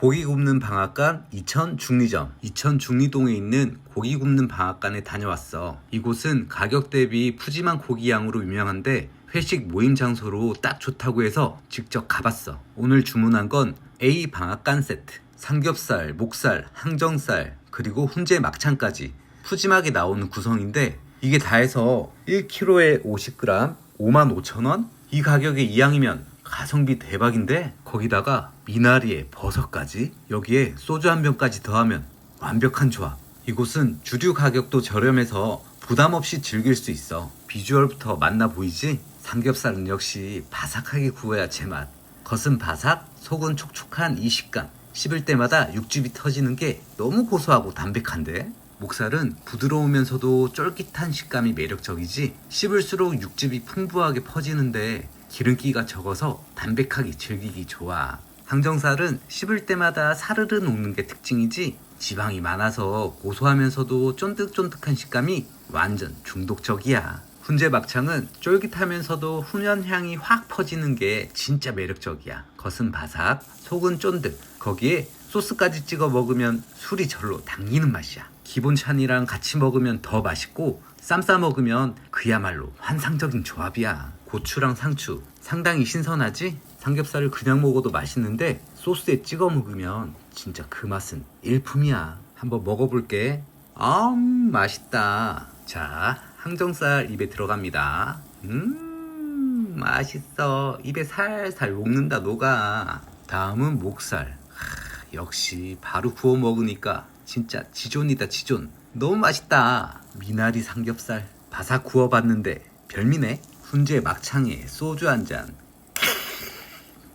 고기 굽는 방앗간 이천 중리점. 이천 중리동에 있는 고기 굽는 방앗간에 다녀왔어. 이곳은 가격 대비 푸짐한 고기 양으로 유명한데 회식 모임 장소로 딱 좋다고 해서 직접 가봤어. 오늘 주문한 건 A 방앗간 세트. 삼겹살, 목살, 항정살, 그리고 훈제 막창까지 푸짐하게 나오는 구성인데 이게 다 해서 1kg에 50g 55,000원? 이 가격에 이양이면 가성비 대박인데 거기다가 미나리에 버섯까지? 여기에 소주 한 병까지 더하면 완벽한 조합 이곳은 주류 가격도 저렴해서 부담 없이 즐길 수 있어. 비주얼부터 맛나 보이지? 삼겹살은 역시 바삭하게 구워야 제맛. 겉은 바삭, 속은 촉촉한 이 식감. 씹을 때마다 육즙이 터지는 게 너무 고소하고 담백한데? 목살은 부드러우면서도 쫄깃한 식감이 매력적이지 씹을수록 육즙이 풍부하게 퍼지는데 기름기가 적어서 담백하게 즐기기 좋아 항정살은 씹을 때마다 사르르 녹는 게 특징이지 지방이 많아서 고소하면서도 쫀득쫀득한 식감이 완전 중독적이야. 훈제 막창은 쫄깃하면서도 훈연 향이 확 퍼지는 게 진짜 매력적이야. 겉은 바삭 속은 쫀득. 거기에 소스까지 찍어 먹으면 술이 절로 당기는 맛이야. 기본 찬이랑 같이 먹으면 더 맛있고 쌈 싸 먹으면 그야말로 환상적인 조합이야. 고추랑 상추 상당히 신선하지? 삼겹살을 그냥 먹어도 맛있는데 소스에 찍어 먹으면 진짜 그 맛은 일품이야. 한번 먹어볼게. 아 맛있다. 자 항정살 입에 들어갑니다. 음 맛있어. 입에 살살 녹는다 녹아. 다음은 목살. 하, 역시 바로 구워 먹으니까 진짜 지존이다 지존. 너무 맛있다. 미나리 삼겹살 바삭 구워봤는데 별미네 훈제 막창에 소주 한 잔.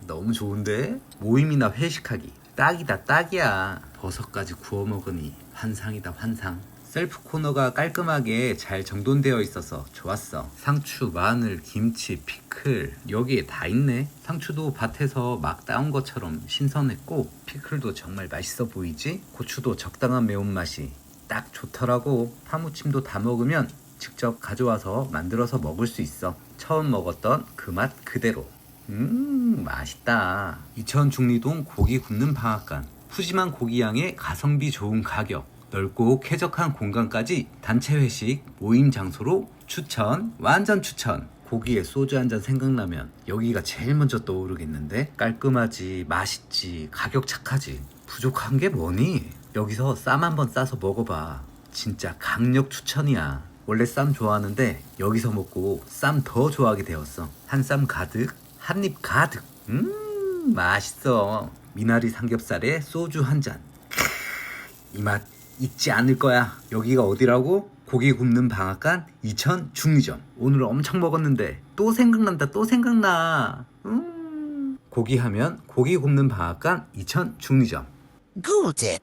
너무 좋은데? 모임이나 회식하기. 딱이다 딱이야. 버섯까지 구워 먹으니 환상이다 환상. 셀프 코너가 깔끔하게 잘 정돈되어 있어서 좋았어. 상추, 마늘, 김치, 피클. 여기에 다 있네. 상추도 밭에서 막 따온 것처럼 신선했고 피클도 정말 맛있어 보이지? 고추도 적당한 매운맛이 딱 좋더라고. 파무침도 다 먹으면 직접 가져와서 만들어서 먹을 수 있어. 처음 먹었던 그 맛 그대로. 음 맛있다. 이천 중리동 고기 굽는 방앗간. 푸짐한 고기 양에 가성비 좋은 가격. 넓고 쾌적한 공간까지 단체 회식 모임 장소로 추천 완전 추천. 고기에 소주 한 잔 생각나면 여기가 제일 먼저 떠오르겠는데? 깔끔하지 맛있지 가격 착하지. 부족한 게 뭐니? 여기서 쌈 한번 싸서 먹어봐. 진짜 강력 추천이야 원래 쌈 좋아하는데 여기서 먹고 쌈 더 좋아하게 되었어 한 쌈 가득 한 입 가득 음 맛있어 미나리 삼겹살에 소주 한 잔 이 맛 잊지 않을 거야. 여기가 어디라고? 고기 굽는 방앗간 이천 중리점. 오늘 엄청 먹었는데 또 생각난다. 또 생각나. 음. 고기 하면 고기 굽는 방앗간 이천 중리점. Gute.